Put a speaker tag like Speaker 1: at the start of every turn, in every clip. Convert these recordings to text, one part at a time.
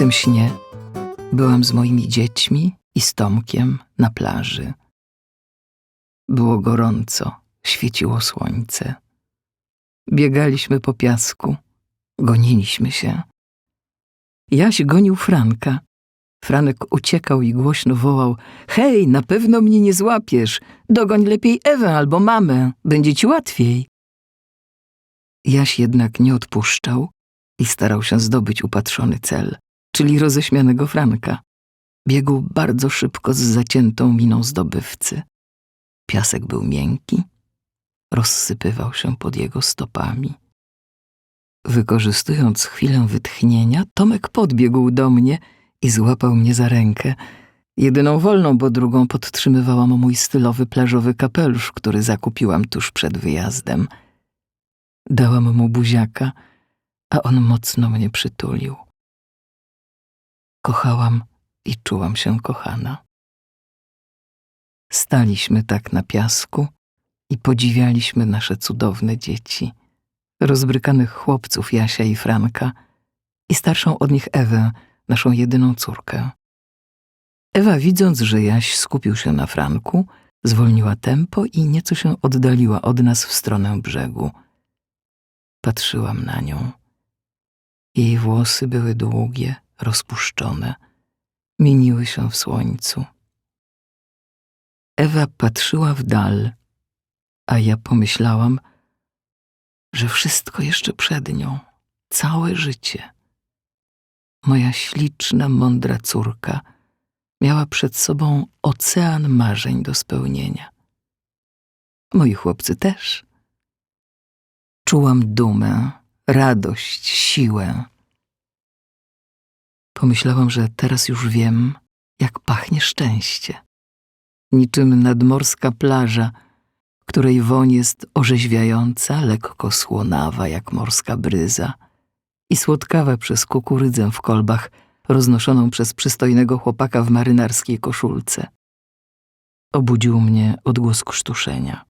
Speaker 1: tym śnie byłam z moimi dziećmi i z Tomkiem na plaży. Było gorąco, świeciło słońce. Biegaliśmy po piasku, goniliśmy się. Jaś gonił Franka. Franek uciekał i głośno wołał: Hej, na pewno mnie nie złapiesz. Dogoń lepiej Ewę albo mamę, będzie ci łatwiej. Jaś jednak nie odpuszczał i starał się zdobyć upatrzony cel, czyli roześmianego Franka. Biegł bardzo szybko z zaciętą miną zdobywcy. Piasek był miękki, rozsypywał się pod jego stopami. Wykorzystując chwilę wytchnienia, Tomek podbiegł do mnie i złapał mnie za rękę. Jedyną wolną, bo drugą podtrzymywałam mój stylowy plażowy kapelusz, który zakupiłam tuż przed wyjazdem. Dałam mu buziaka, a on mocno mnie przytulił. Kochałam i czułam się kochana. Staliśmy tak na piasku i podziwialiśmy nasze cudowne dzieci, rozbrykanych chłopców Jasia i Franka i starszą od nich Ewę, naszą jedyną córkę. Ewa, widząc, że Jaś skupił się na Franku, zwolniła tempo i nieco się oddaliła od nas w stronę brzegu. Patrzyłam na nią. Jej włosy były długie, rozpuszczone, mieniły się w słońcu. Ewa patrzyła w dal, a ja pomyślałam, że wszystko jeszcze przed nią, całe życie. Moja śliczna, mądra córka miała przed sobą ocean marzeń do spełnienia. Moi chłopcy też. Czułam dumę, radość, siłę. Pomyślałam, że teraz już wiem, jak pachnie szczęście. Niczym nadmorska plaża, której woń jest orzeźwiająca, lekko słonawa jak morska bryza i słodkawa przez kukurydzę w kolbach roznoszoną przez przystojnego chłopaka w marynarskiej koszulce. Obudził mnie odgłos krztuszenia.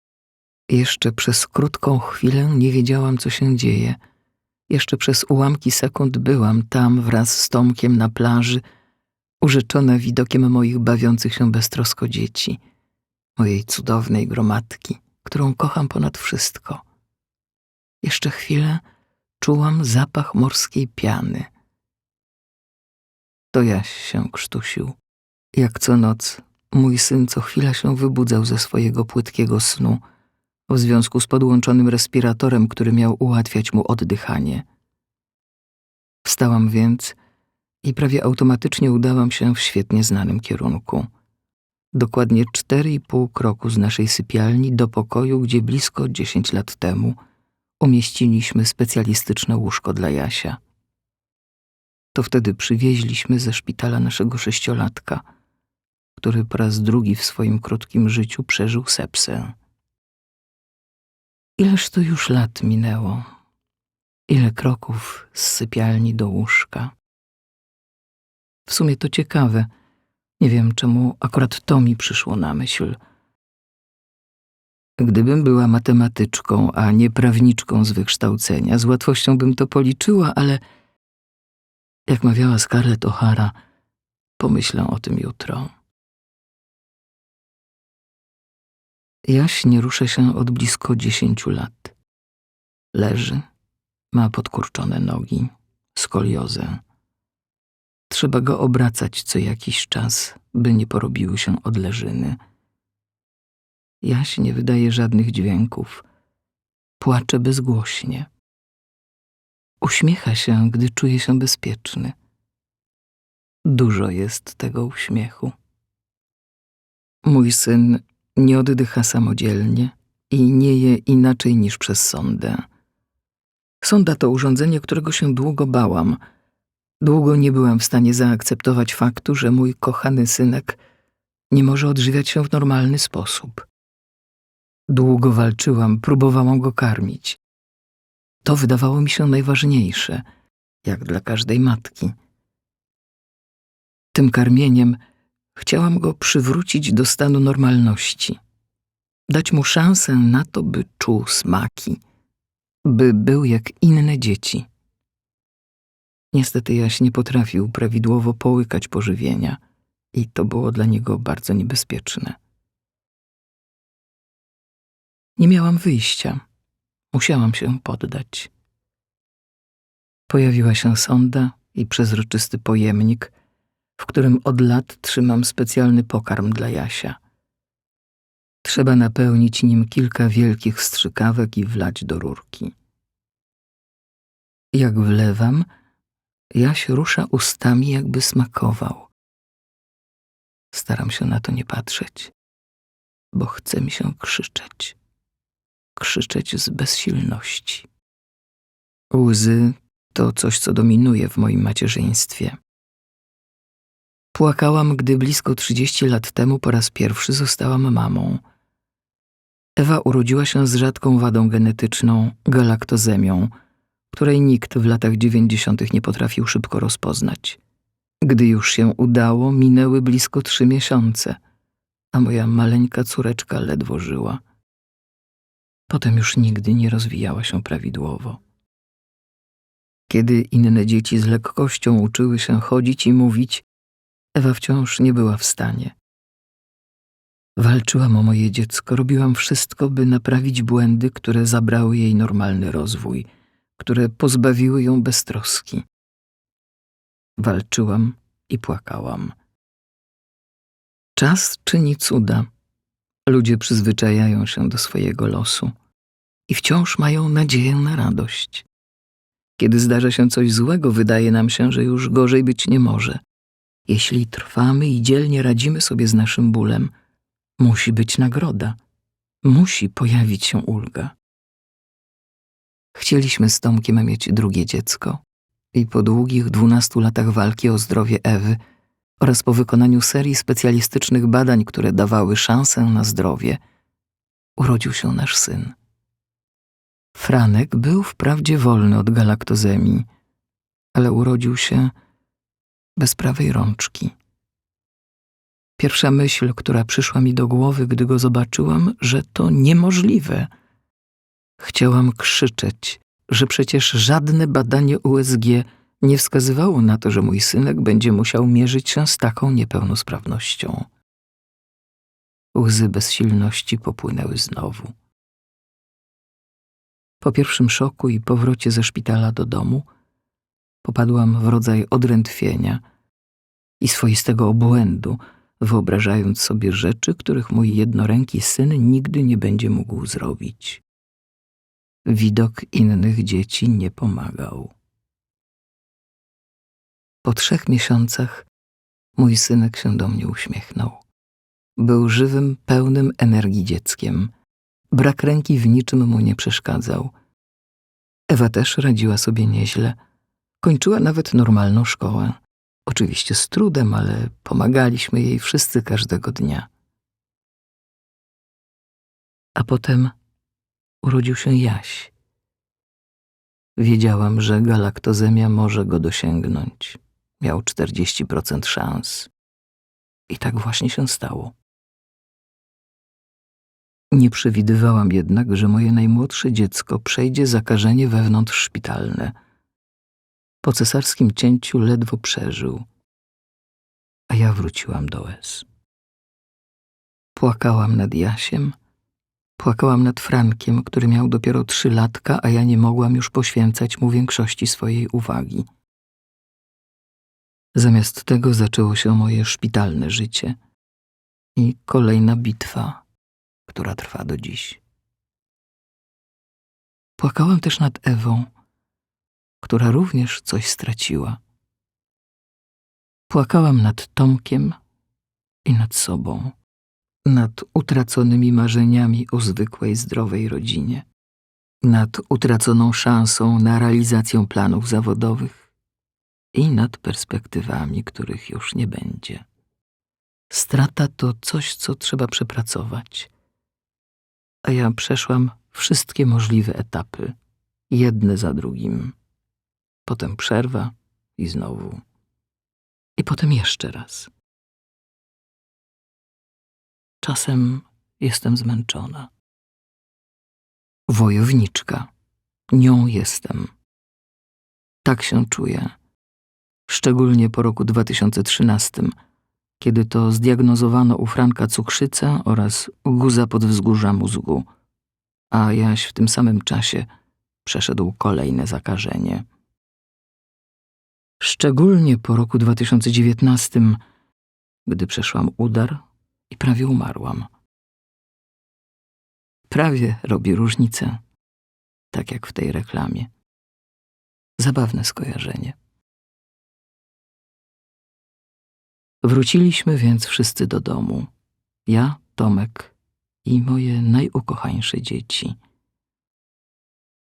Speaker 1: Jeszcze przez krótką chwilę nie wiedziałam, co się dzieje. Jeszcze przez ułamki sekund byłam tam wraz z Tomkiem na plaży, urzeczona widokiem moich bawiących się beztrosko dzieci, mojej cudownej gromadki, którą kocham ponad wszystko. Jeszcze chwilę czułam zapach morskiej piany. To Jaś się krztusił. Jak co noc, mój syn co chwila się wybudzał ze swojego płytkiego snu, w związku z podłączonym respiratorem, który miał ułatwiać mu oddychanie. Wstałam więc i prawie automatycznie udałam się w świetnie znanym kierunku. Dokładnie cztery i pół kroku z naszej sypialni do pokoju, gdzie blisko dziesięć lat temu umieściliśmy specjalistyczne łóżko dla Jasia. To wtedy przywieźliśmy ze szpitala naszego sześciolatka, który po raz drugi w swoim krótkim życiu przeżył sepsę. Ileż to już lat minęło, ile kroków z sypialni do łóżka. W sumie to ciekawe. Nie wiem, czemu akurat to mi przyszło na myśl. Gdybym była matematyczką, a nie prawniczką z wykształcenia, z łatwością bym to policzyła, ale jak mawiała Scarlett O'Hara, pomyślę o tym jutro. Jaś nie rusza się od blisko dziesięciu lat. Leży, ma podkurczone nogi, skoliozę. Trzeba go obracać co jakiś czas, by nie porobiły się odleżyny. Jaś nie wydaje żadnych dźwięków. Płacze bezgłośnie. Uśmiecha się, gdy czuje się bezpieczny. Dużo jest tego uśmiechu. Mój syn nie oddycha samodzielnie i nie je inaczej niż przez sondę. Sonda to urządzenie, którego się długo bałam. Długo nie byłam w stanie zaakceptować faktu, że mój kochany synek nie może odżywiać się w normalny sposób. Długo walczyłam, próbowałam go karmić. To wydawało mi się najważniejsze, jak dla każdej matki. Tym karmieniem chciałam go przywrócić do stanu normalności. dać mu szansę na to, by czuł smaki, by był jak inne dzieci. Niestety Jaś nie potrafił prawidłowo połykać pożywienia i to było dla niego bardzo niebezpieczne. Nie miałam wyjścia. Musiałam się poddać. Pojawiła się sonda i przezroczysty pojemnik, w którym od lat trzymam specjalny pokarm dla Jasia. Trzeba napełnić nim kilka wielkich strzykawek i wlać do rurki. Jak wlewam, Jaś rusza ustami, jakby smakował. Staram się na to nie patrzeć, bo chce mi się krzyczeć. Krzyczeć z bezsilności. Łzy to coś, co dominuje w moim macierzyństwie. Płakałam, gdy blisko 30 lat temu po raz pierwszy zostałam mamą. Ewa urodziła się z rzadką wadą genetyczną, galaktozemią, której nikt w latach dziewięćdziesiątych nie potrafił szybko rozpoznać. Gdy już się udało, minęły blisko trzy miesiące, a moja maleńka córeczka ledwo żyła. Potem już nigdy nie rozwijała się prawidłowo. Kiedy inne dzieci z lekkością uczyły się chodzić i mówić, Ewa wciąż nie była w stanie. Walczyłam o moje dziecko, robiłam wszystko, by naprawić błędy, które zabrały jej normalny rozwój, które pozbawiły ją beztroski. Walczyłam i płakałam. Czas czyni cuda. Ludzie przyzwyczajają się do swojego losu i wciąż mają nadzieję na radość. Kiedy zdarza się coś złego, wydaje nam się, że już gorzej być nie może. Jeśli trwamy i dzielnie radzimy sobie z naszym bólem, musi być nagroda, musi pojawić się ulga. Chcieliśmy z Tomkiem mieć drugie dziecko i po długich dwunastu latach walki o zdrowie Ewy oraz po wykonaniu serii specjalistycznych badań, które dawały szansę na zdrowie, urodził się nasz syn. Franek był wprawdzie wolny od galaktozemii, ale urodził się bez prawej rączki. Pierwsza myśl, która przyszła mi do głowy, gdy go zobaczyłam, że to niemożliwe. Chciałam krzyczeć, że przecież żadne badanie USG nie wskazywało na to, że mój synek będzie musiał mierzyć się z taką niepełnosprawnością. Łzy bezsilności popłynęły znowu. Po pierwszym szoku i powrocie ze szpitala do domu popadłam w rodzaj odrętwienia i swoistego obłędu, wyobrażając sobie rzeczy, których mój jednoręki syn nigdy nie będzie mógł zrobić. Widok innych dzieci nie pomagał. Po trzech miesiącach mój synek się do mnie uśmiechnął. Był żywym, pełnym energii dzieckiem. Brak ręki w niczym mu nie przeszkadzał. Ewa też radziła sobie nieźle. Kończyła nawet normalną szkołę. Oczywiście z trudem, ale pomagaliśmy jej wszyscy każdego dnia. A potem urodził się Jaś. Wiedziałam, że galaktozemia może go dosięgnąć. Miał 40% szans. I tak właśnie się stało. Nie przewidywałam jednak, że moje najmłodsze dziecko przejdzie zakażenie wewnątrzszpitalne. Po cesarskim cięciu ledwo przeżył, a ja wróciłam do łez. Płakałam nad Jasiem, płakałam nad Frankiem, który miał dopiero trzy latka, a ja nie mogłam już poświęcać mu większości swojej uwagi. Zamiast tego zaczęło się moje szpitalne życie i kolejna bitwa która trwa do dziś. Płakałam też nad Ewą, która również coś straciła. Płakałam nad Tomkiem i nad sobą, nad utraconymi marzeniami o zwykłej, zdrowej rodzinie, nad utraconą szansą na realizację planów zawodowych i nad perspektywami, których już nie będzie. Strata to coś, co trzeba przepracować a ja przeszłam wszystkie możliwe etapy, jedne za drugim. Potem przerwa i znowu. I potem jeszcze raz. Czasem jestem zmęczona. Wojowniczka, nią jestem. Tak się czuję. Szczególnie po roku 2013, kiedy to zdiagnozowano u Franka cukrzycę oraz guza podwzgórza mózgu, a Jaś w tym samym czasie przeszedł kolejne zakażenie. Szczególnie po roku 2019, gdy przeszłam udar i prawie umarłam. Prawie robi różnicę, tak jak w tej reklamie. Zabawne skojarzenie. Wróciliśmy więc wszyscy do domu. Ja, Tomek i moje najukochańsze dzieci.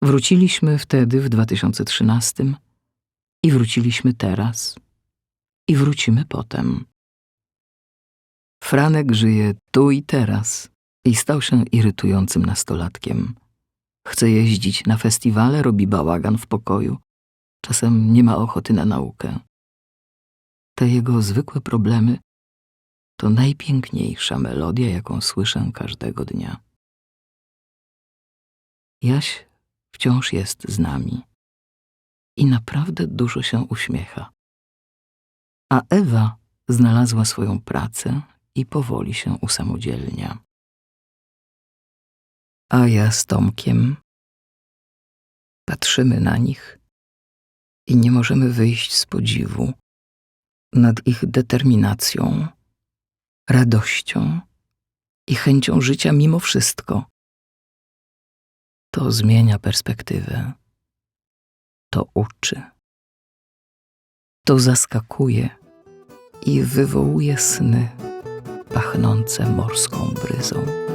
Speaker 1: Wróciliśmy wtedy w 2013 i wróciliśmy teraz i wrócimy potem. Franek żyje tu i teraz i stał się irytującym nastolatkiem. Chce jeździć na festiwale, robi bałagan w pokoju. Czasem nie ma ochoty na naukę. Te jego zwykłe problemy to najpiękniejsza melodia, jaką słyszę każdego dnia. Jaś wciąż jest z nami i naprawdę dużo się uśmiecha. A Ewa znalazła swoją pracę i powoli się usamodzielnia. A ja z Tomkiem patrzymy na nich i nie możemy wyjść z podziwu nad ich determinacją, radością i chęcią życia mimo wszystko. To zmienia perspektywę, to uczy, to zaskakuje i wywołuje sny pachnące morską bryzą.